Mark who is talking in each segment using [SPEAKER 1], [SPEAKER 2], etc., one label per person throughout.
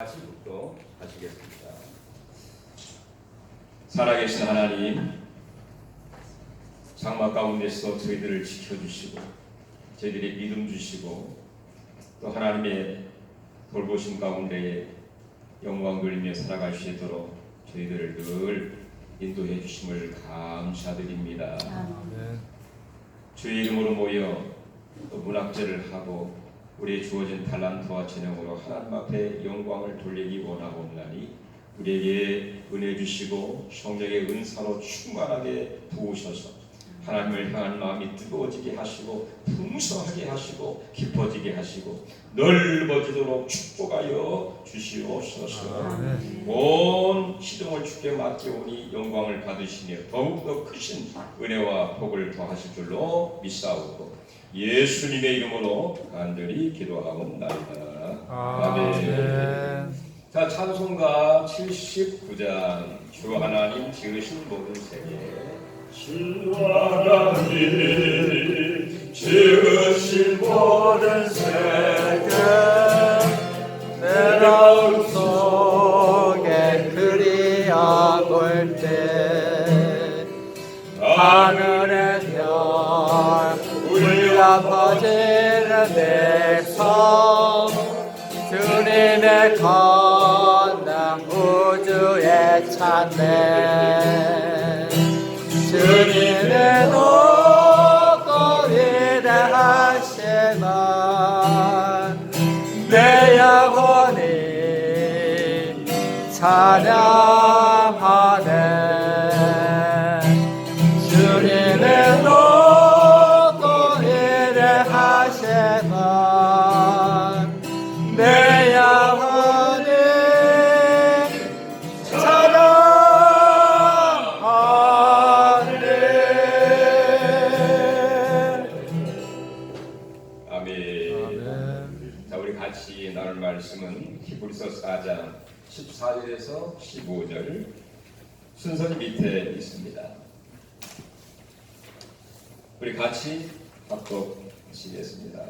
[SPEAKER 1] 다시 묵도 하시겠습니다.
[SPEAKER 2] 살아계신 하나님, 장막 가운데서 저희들을 지켜주시고, 저희들의 믿음 주시고, 또 하나님의 돌보심 가운데에 영광 돌리며 살아갈 수 있도록 저희들을 늘 인도해 주심을 감사드립니다. 주의 이름으로 모여 또 문학제를 하고 우리의 주어진 달란트와 재능으로 하나님 앞에 영광을 돌리기 원하옵나니 우리에게 은혜 주시고 성령의 은사로 충만하게 부으셔서 하나님을 향한 마음이 뜨거워지게 하시고 풍성하게 하시고 깊어지게 하시고 넓어지도록 축복하여 주시옵소서. 온 시동을 주께 맡기오니 영광을 받으시며 더욱더 크신 은혜와 복을 더하실 줄로 믿사오고 예수님의 이름으로 간절히 기도하옵나이다. 아멘. 자 찬송가 79장. 주 하나님 지으신 모든 세계
[SPEAKER 3] 신과 같이 지으신 모든 세계
[SPEAKER 4] 내라운 속 주님의 건강 우주의 찬美주님의 높고 위대하시만 내 영혼이 찬양하네. 주님의 높고 위대하시만
[SPEAKER 2] 같이 합독하시겠습니다.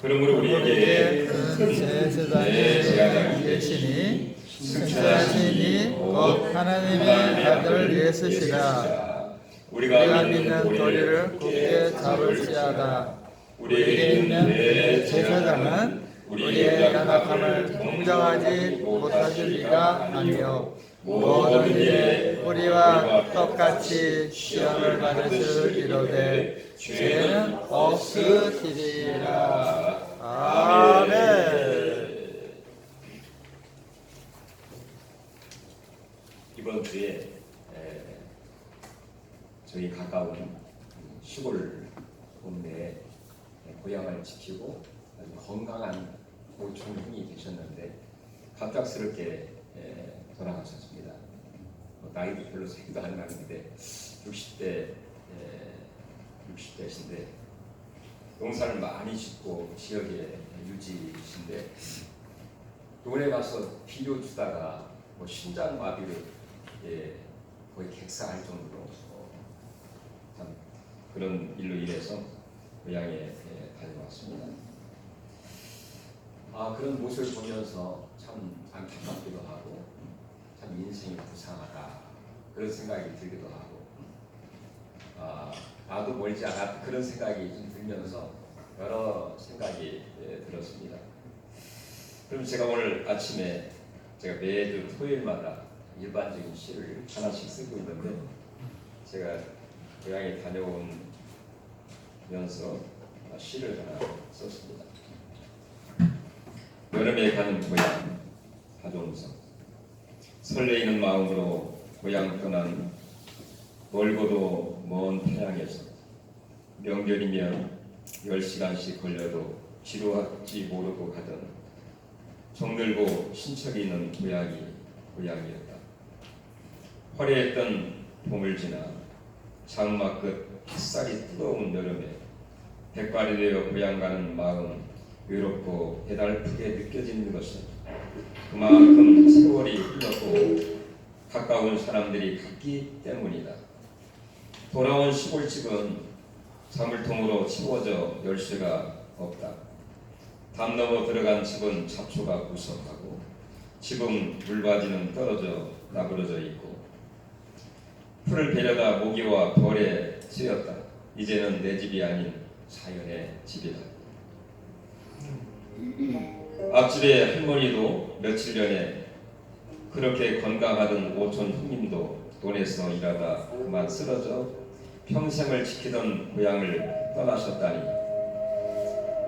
[SPEAKER 2] 그러므로 우리에게 큰
[SPEAKER 4] 제사장이 계시니 승천하시니 곧 하나님의 아들 예수시라. 우리가 믿는 도리를 굳게 잡을지어다. 우리에게 있는 대제사장은 우리의 연약함을 동정하지 못하실 리가 아니요 모든 일에 우리와 똑같이 시험을 받으실 이로되 죄는 없으시리라. 아멘.
[SPEAKER 2] 이번 주에 에, 저희 가까운 시골 동네에 고향을 지키고 건강한 노총이 되셨는데 갑작스럽게 에, 돌아가셨습니다. 뭐 나이도 별로 생도 안 나는데 60대 60대신데 농사를 많이 짓고 지역에 유지신데 노래 가서 비료 주다가 뭐 심장 마비로 예, 거의 객사할 정도로 어, 참 그런 일로 인해서 고향에 예, 다녀왔습니다. 아 그런 모습을 보면서 참 안타깝기도 하고 참 인생이 불쌍하다 그런 생각이 들기도 하고 아 나도 멀지 않았 그런 생각이 좀 들면서 여러 생각이 예, 들었습니다. 그럼 제가 오늘 아침에 제가 매주 토요일마다 일반적인 시를 하나씩 쓰고 있는데 제가 고향에 다녀오면서 시를 하나 썼습니다. 여름에 가는 고향 하동성 설레이는 마음으로 고향 떠난 멀고도 먼 태양에서 명절이면 10시간씩 걸려도 지루할지 모르고 가던 정들고 신척이 있는 고향이 고향이었다. 화려했던 봄을 지나 장막 끝 햇살이 뜨거운 여름에 백발이 되어 고향 가는 마음 외롭고 배달프게 느껴지는 것은 그만큼 세월이 흘렀고 가까운 사람들이 갔기 때문이다. 돌아온 시골집은 사물통으로 치워져 열쇠가 없다. 담 넘어 들어간 집은 잡초가 무성하고 지붕 물바지는 떨어져 나부러져 있고 풀을 베려다 모기와 벌에 쓰였다. 이제는 내 집이 아닌 사연의 집이다. 앞집의 할머니도 며칠 전에 그렇게 건강하던 오촌 형님도 돈에서 일하다 그만 쓰러져 평생을 지키던 고향을 떠나셨다니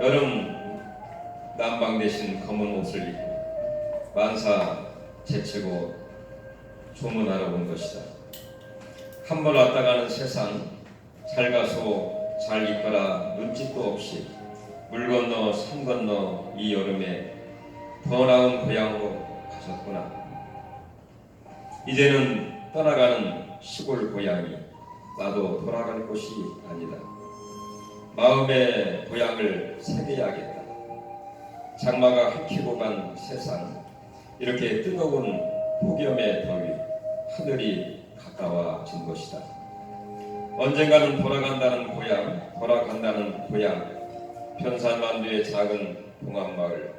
[SPEAKER 2] 여름 난방 대신 검은 옷을 입고 만사 제치고 조문하러 온 것이다. 한 번 왔다 가는 세상 잘 가소 잘 있거라 눈짓도 없이 물 건너 산 건너 이 여름에 더 나은 고향으로 가셨구나. 이제는 떠나가는 시골 고향이 나도 돌아갈 곳이 아니다. 마음의 고향을 새겨야겠다. 장마가 핥히고 간 세상 이렇게 뜨거운 폭염의 더위 하늘이 가까워진 것이다. 언젠가는 돌아간다는 고향, 돌아간다는 고향, 편산만두의 작은 동안마을,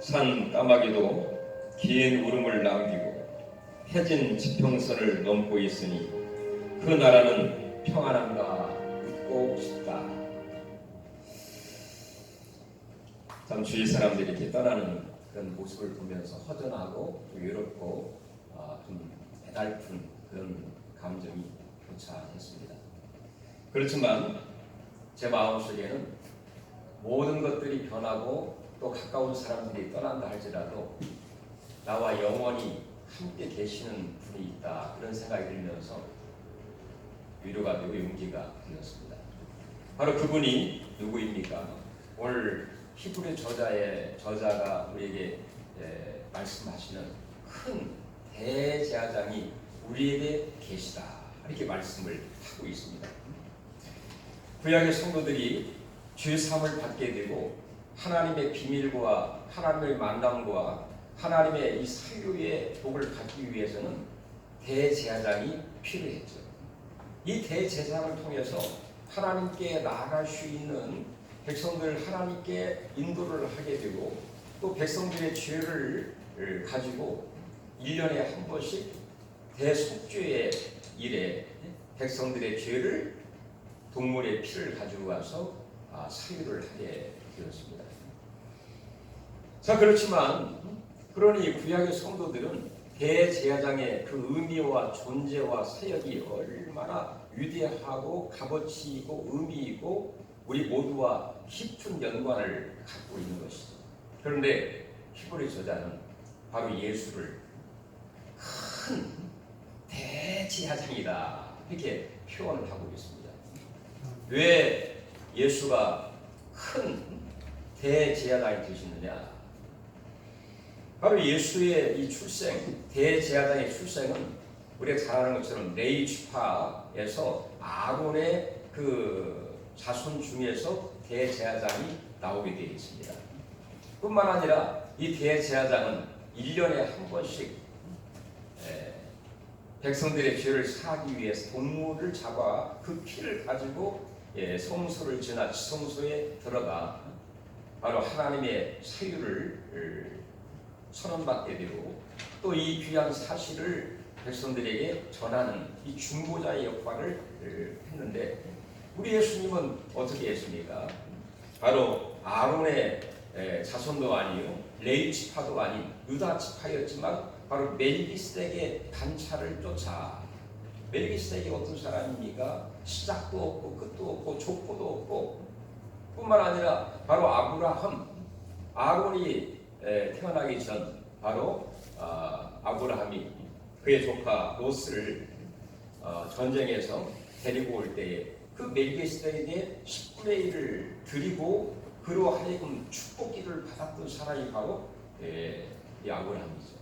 [SPEAKER 2] 산 까마귀도 긴 울음을 남기고 해진 지평선을 넘고 있으니 그 나라는 평안한가 묻고 싶다. 참 주위 사람들이 이렇게 떠나는 그런 모습을 보면서 허전하고 또 외롭고 아, 좀 애달픈 그런 감정이 교차했습니다. 그렇지만 제 마음속에는 모든 것들이 변하고 또 가까운 사람들이 떠난다 할지라도 나와 영원히 함께 계시는 분이 있다 그런 생각이 들면서 위로가 되고 용기가 되었습니다. 바로 그분이 누구입니까? 오늘 히브리 저자의 저자가 우리에게 에, 말씀하시는 큰 대제사장이 우리에게 계시다 이렇게 말씀을 하고 있습니다. 구약의 성도들이 죄 사함을 받게 되고 하나님의 비밀과 하나님의 만남과 하나님의 이 사유의 복을 받기 위해서는 대제사장이 필요했죠. 이 대제사장을 통해서 하나님께 나아갈 수 있는 백성들 하나님께 인도를 하게 되고 또 백성들의 죄를 가지고 1년에 한 번씩 대속죄의 일에 백성들의 죄를 동물의 피를 가지고 와서 아, 사유를 하게 되었습니다. 자 그렇지만 그러니 구약의 성도들은 대제사장의 그 의미와 존재와 사역이 얼마나 위대하고 값어치 있고 의미 있고 우리 모두와 깊은 연관을 갖고 있는 것이죠. 그런데 히브리 저자는 바로 예수를 큰 대제사장이다 이렇게 표현을 하고 있습니다. 왜 예수가 큰 대제사장이 되시느냐? 바로 예수의 이 출생, 대제사장의 출생은 우리가 잘 아는 것처럼 레이 지파에서 아론의 그 자손 중에서 대제사장이 나오게 되어 있습니다. 뿐만 아니라 이 대제사장은 1년에 한 번씩 에, 백성들의 죄를 사하기 위해서 동물을 잡아 그 피를 가지고 예, 성소를 지나 지성소에 들어가 바로 하나님의 사유를 을, 선언받게 되고 또 이 귀한 사실을 백성들에게 전하는 이 중보자의 역할을 을, 했는데 우리 예수님은 어떻게 했습니까? 바로 아론의 에, 자손도 아니요 레이 지파도 아닌 유다 지파였지만 바로 멜기스덱의 단차를 쫓아 멜기스덱이 어떤 사람입니까? 시작도 없고 끝도 없고 족보도 없고 뿐만 아니라 바로 아브라함 아론이 에, 태어나기 전 바로 아, 아브라함이 그의 조카 로스를 어, 전쟁에서 데리고 올 때에 그 멜기스덱에게 10분의 1을 드리고 그로 하여금 축복기를 받았던 사람이 바로 아브라함이죠.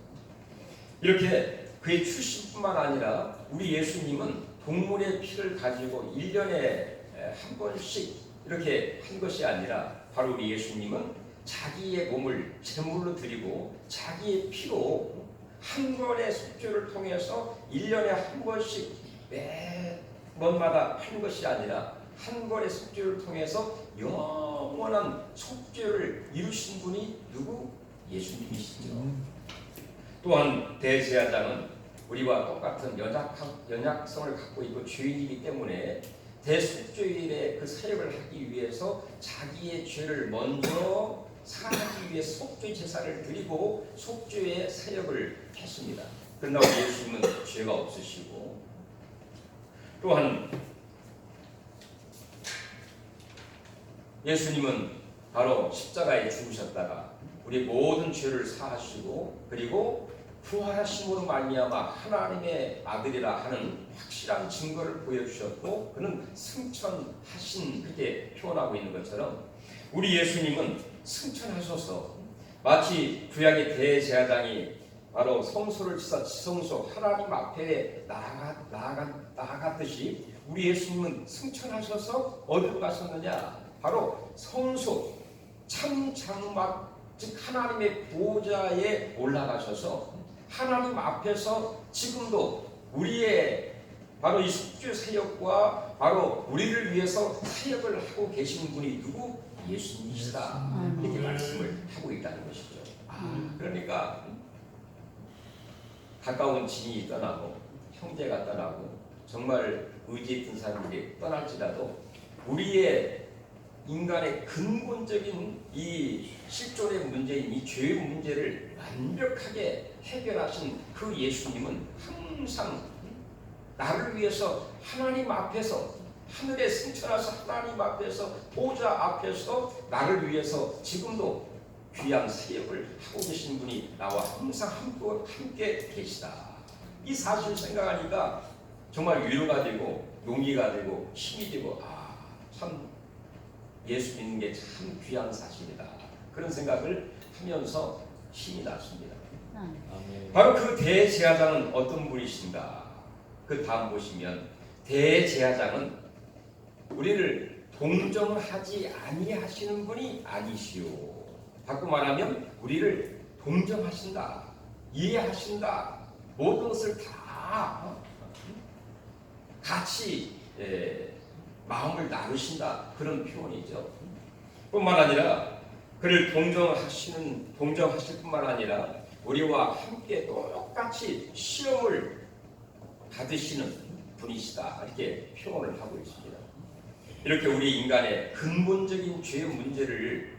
[SPEAKER 2] 이렇게 그의 출신뿐만 아니라 우리 예수님은 동물의 피를 가지고 1년에 한 번씩 이렇게 한 것이 아니라 바로 우리 예수님은 자기의 몸을 제물로 드리고 자기의 피로 한 번의 속죄를 통해서 1년에 한 번씩 매 번마다 하는 것이 아니라 한 번의 속죄를 통해서 영원한 속죄를 이루신 분이 누구? 예수님이시죠.
[SPEAKER 4] 음.
[SPEAKER 2] 또한 대제사장은 우리와 똑같은 연약, 연약 성을 갖고 있고 죄인이기 때문에 대속죄일의 그 사역을 하기 위해서 자기의 죄를 먼저 사하기 위해 속죄 제사를 드리고 속죄의 사역을 했습니다. 그러나 우리 예수님은 죄가 없으시고 또한 예수님은 바로 십자가에 죽으셨다가 우리 모든 죄를 사하시고 그리고 부활하심으로 말미암아 하나님의 아들이라 하는 확실한 증거를 보여주셨고 그는 승천하신 그렇게 표현하고 있는 것처럼 우리 예수님은 승천하셔서. 마치 구약의 대제사장이 바로 성소를 치사 지성소 하나님 앞에 나아가, 나아가, 나아갔듯이 우리 예수님은 승천하셔서 어디로 가셨느냐? 바로 성소 참 장막 즉 하나님의 보좌에 올라가셔서 하나님 앞에서 지금도 우리의 바로 이 숙주 사역과 바로 우리를 위해서 사역을 하고 계시는 분이 누구? 예수님이시다. 이렇게 말씀을 하고 있다는 것이죠. 그러니까 가까운 지인이 떠나고 형제가 떠나고 정말 의지했던 사람들이 떠날지라도 우리의 인간의 근본적인 이 실존의 문제인 이 죄의 문제를 완벽하게 해결하신 그 예수님은 항상 나를 위해서 하나님 앞에서 하늘에 승천하서 하나님 앞에서 보좌 앞에서 나를 위해서 지금도 귀한 사역을 하고 계신 분이 나와 항상 함께, 계시다. 이 사실 생각하니까 정말 위로가 되고 용기가 되고 힘이 되고 아참 예수 믿는 게 참 귀한 사실이다. 그런 생각을 하면서 힘이 났습니다.
[SPEAKER 1] 아멘.
[SPEAKER 2] 바로 그 대제사장은 어떤 분이신가? 그 다음 보시면 대제사장은 우리를 동정하지 아니하시는 분이 아니시오. 바꿔 말하면 우리를 동정하신다, 이해하신다, 모든 것을 다 같이 예, 마음을 나누신다 그런 표현이죠. 뿐만 아니라 그를 동정하시는 동정하실 뿐만 아니라 우리와 함께 똑같이 시험을 받으시는 분이시다 이렇게 표현을 하고 있습니다. 이렇게 우리 인간의 근본적인 죄 문제를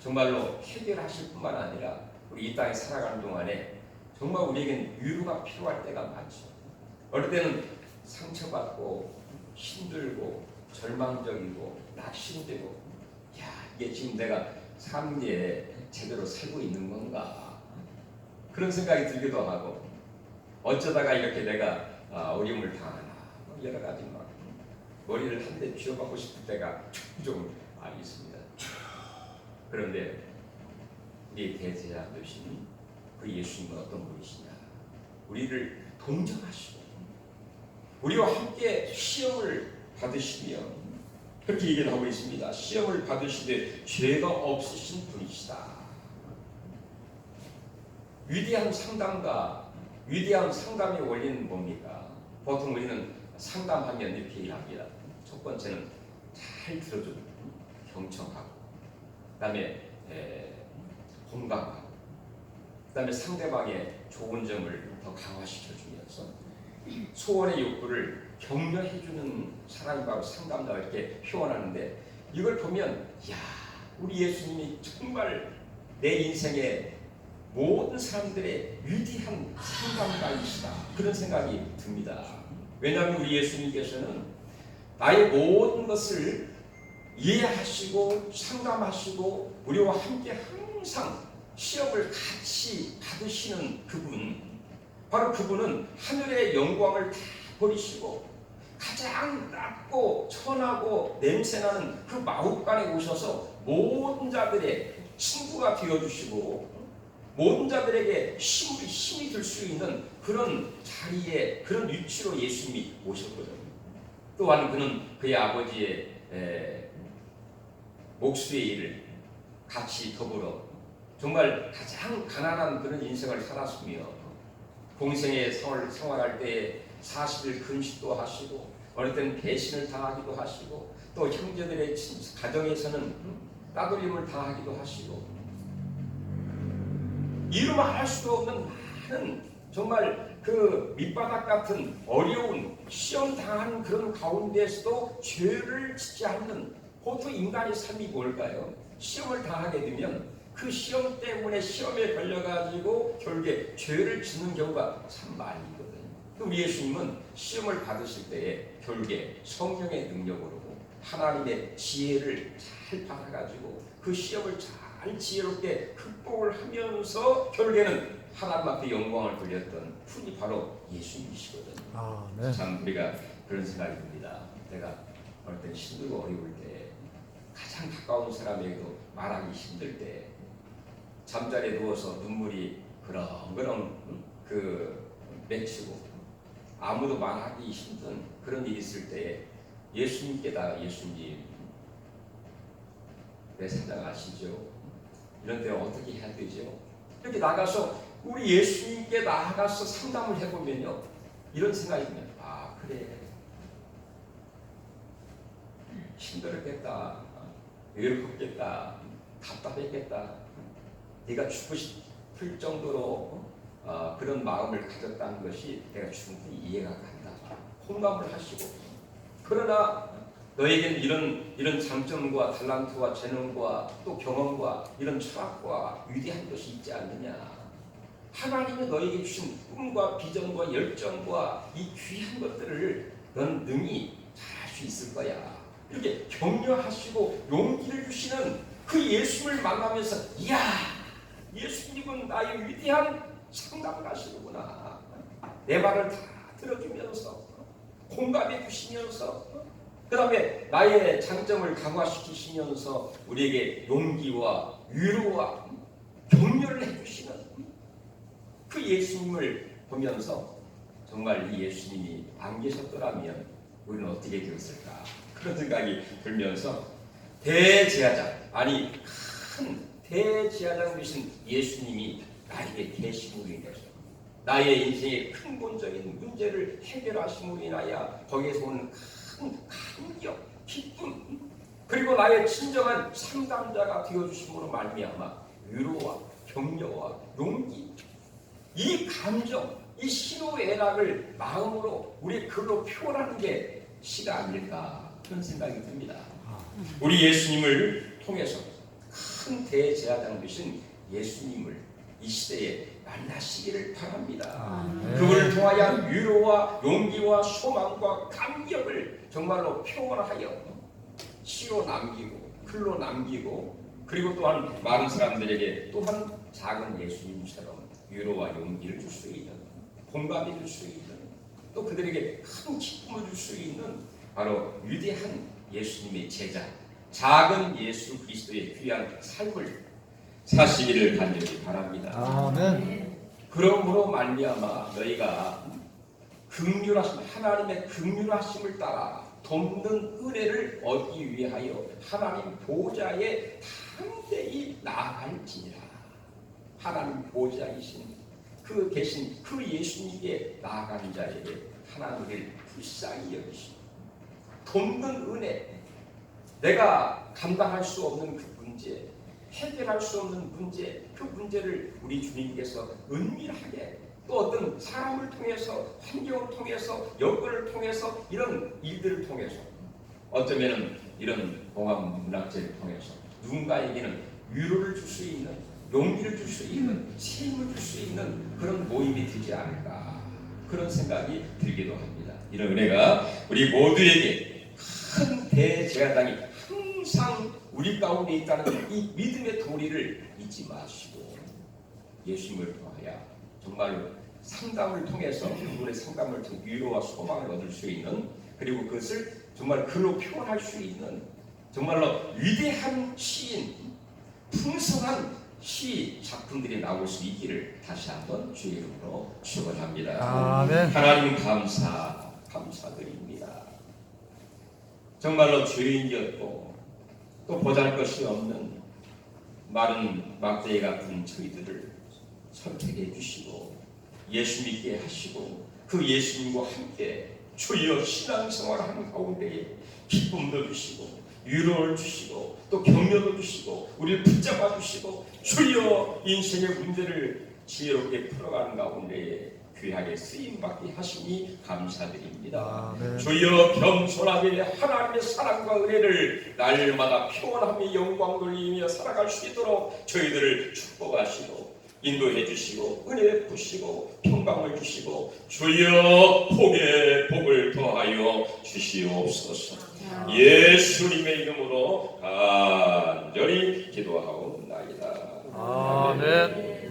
[SPEAKER 2] 정말로 해결하실 뿐만 아니라 우리 이 땅에 살아가는 동안에 정말 우리에겐 위로가 필요할 때가 많죠. 어릴 때는 상처받고 힘들고 절망적이고 낙심되고 야 이게 지금 내가 삶에 제대로 살고 있는 건가 그런 생각이 들기도 하고 어쩌다가 이렇게 내가 아, 어려움을 당하나 뭐 여러 가지 막 머리를 한 대 쥐어받고 싶을 때가 종종 있습니다. 그런데 우리 대제자 되신 그 예수님은 어떤 분이시냐? 우리를 동정하시고 우리와 함께 시험을 받으시며 그렇게 얘기를 하고 있습니다. 시험을 받으시되 죄가 없으신 분이시다. 위대한 상담과 위대한 상담의 원리는 뭡니까? 보통 우리는 상담하면 이렇게 얘기합니다. 첫 번째는 잘 들어주고 경청하고 그다음에 에, 공감하고 그다음에 상대방의 좋은 점을 더 강화시켜 주면서 소원의 욕구를 격려해주는 바로 상담자가 이렇게 표현하는데 이걸 보면 야 우리 예수님이 정말 내 인생의 모든 사람들의 위대한 상담가이시다 그런 생각이 듭니다. 왜냐하면 우리 예수님께서는 나의 모든 것을 이해하시고 상담하시고 우리와 함께 항상 시험을 같이 받으시는 그분 바로 그분은 하늘의 영광을 다 버리시고 가장 낮고 천하고 냄새나는 그 마국간에 오셔서 모든 자들의 친구가 되어주시고 모든 자들에게 힘이, 힘이 들 수 있는 그런 자리에 그런 위치로 예수님이 오셨거든요. 또한 그는 그의 아버지의 에, 목수의 일을 같이 더불어 정말 가장 가난한 그런 인생을 살았으며 공생의 생활, 생활할 때 40일 금식도 하시고 어느 때는 배신을 당하기도 하시고 또 형제들의 가정에서는 따돌림을 당하기도 하시고 이루 말할 수도 없는 많은 정말 그 밑바닥 같은 어려운 시험 당하는 그런 가운데에서도 죄를 짓지 않는 보통 인간의 삶이 뭘까요? 시험을 당하게 되면 그 시험 때문에 시험에 걸려가지고 결국에 죄를 짓는 경우가 참 많이 우리 예수님은 시험을 받으실 때에 결국에 성령의 능력으로 하나님의 지혜를 잘 받아가지고 그 시험을 잘 지혜롭게 극복을 하면서 결국에는 하나님 앞에 영광을 돌렸던 분이 바로 예수님이시거든요.
[SPEAKER 4] 아, 네.
[SPEAKER 2] 참 우리가 그런 생각이 듭니다. 내가 어느 때 힘들고 어려울 때 가장 가까운 사람에게도 말하기 힘들 때 잠자리에 누워서 눈물이 그렁그렁 응? 그 맺히고 아무도 말하기 힘든 그런 일이 있을 때 예수님께다 예수님 내 사장 아시죠? 이런 때 어떻게 해야 되죠? 이렇게 나가서 우리 예수님께 나가서 상담을 해보면요. 이런 생각이 들면 아 그래. 힘들었겠다. 외롭겠다. 답답했겠다. 네가 죽고 싶을 정도로 어, 그런 마음을 가졌다는 것이 내가 충분히 이해가 간다. 공감을 하시고. 그러나 너에게는 이런 이런 장점과 달란트와 재능과 또 경험과 이런 철학과 위대한 것이 있지 않느냐. 하나님이 너에게 주신 꿈과 비전과 열정과 이 귀한 것들을 넌 능히 잘할 수 있을 거야. 이렇게 격려하시고 용기를 주시는 그 예수님을 만나면서 이야 예수님은 나의 위대한 상담을 하시는구나. 내 말을 다 들어주면서 공감해 주시면서 그 다음에 나의 장점을 강화시키시면서 우리에게 용기와 위로와 격려를 해주시는 그 예수님을 보면서 정말 이 예수님이 안 계셨더라면 우리는 어떻게 되었을까 그런 생각이 들면서 대제사장 아니 큰 대제사장 되신 예수님이 나에게 계시물이 되서 나의 인생의 근본적인 문제를 해결하심으로 인하여 거기에서 오는 큰 감격, 기쁨 그리고 나의 진정한 상담자가 되어주심으로 말미암아 위로와 격려와 용기 이 감정, 이 희노애락을 마음으로 우리 글로 표현하는 게 시가 아닐까 그런 생각이 듭니다. 우리 예수님을 통해서 큰 대제사장 되신 예수님을 이 시대에 만나시기를 바랍니다.
[SPEAKER 4] 네.
[SPEAKER 2] 그분을 통하여 위로와 용기와 소망과 감격을 정말로 표현하여 시로 남기고 글로 남기고 그리고 또한 많은 사람들에게 또한 작은 예수님처럼 위로와 용기를 줄 수 있는 공감해 줄수 있는 또 그들에게 큰 기쁨을 줄 수 있는 바로 위대한 예수님의 제자 작은 예수 그리스도의 귀한 삶을 사시기를 간절히 바랍니다.
[SPEAKER 4] 아멘.
[SPEAKER 2] 그러므로 말미암아 너희가 긍휼하심 하나님의 긍휼하심을 따라 돕는 은혜를 얻기 위하여 하나님 보좌에 담대히 나아갈지니라 하나님 보좌이신 그 계신 그 예수님께 나아가는 자에게 하나님을 불쌍히 여기시고 돕는 은혜 내가 감당할 수 없는 그 문제 해결할 수 없는 문제, 그 문제를 우리 주님께서 은밀하게 또 어떤 사람을 통해서, 환경을 통해서, 여건을 통해서, 이런 일들을 통해서, 어쩌면은 이런 공학 문학재를 통해서 누군가에게는 위로를 줄 수 있는, 용기를 줄 수 있는, 힘을 줄 수 있는 그런 모임이 되지 않을까 그런 생각이 들기도 합니다. 이런 은혜가 우리 모두에게 큰 대제사장이 항상 우리 가운데 있다는 이 믿음의 도리를 잊지 마시고 예수님을 통하여 정말로 상담을 통해서 그분의 상담을 통해 위로와 소망을 얻을 수 있는 그리고 그것을 정말 글로 표현할 수 있는 정말로 위대한 시인 풍성한 시 작품들이 나올 수 있기를 다시 한번 주의 이름으로 축원합니다.
[SPEAKER 4] 아멘.
[SPEAKER 2] 하나님 감사 감사드립니다. 정말로 죄인이었고 또 보잘것이 없는 마른 막대기 같은 저희들을 선택해 주시고 예수 믿게 하시고 그 예수님과 함께 주여 신앙생활하는 가운데에 기쁨도 주시고 위로를 주시고 또 격려도 주시고 우리를 붙잡아 주시고 주여 인생의 문제를 지혜롭게 풀어가는 가운데 귀하게 쓰임 받게 하시니 감사드립니다.
[SPEAKER 4] 아멘.
[SPEAKER 2] 주여 겸손하게 하나님의 사랑과 은혜를 날마다 평온하며 영광 돌리며 살아갈 수 있도록 저희들을 축복하시고 인도해 주시고 은혜 베푸시고 평강을 주시고 주여 복에 복을 더하여 주시옵소서 예수님의 이름으로 간절히 기도하옵나이다
[SPEAKER 4] 아멘.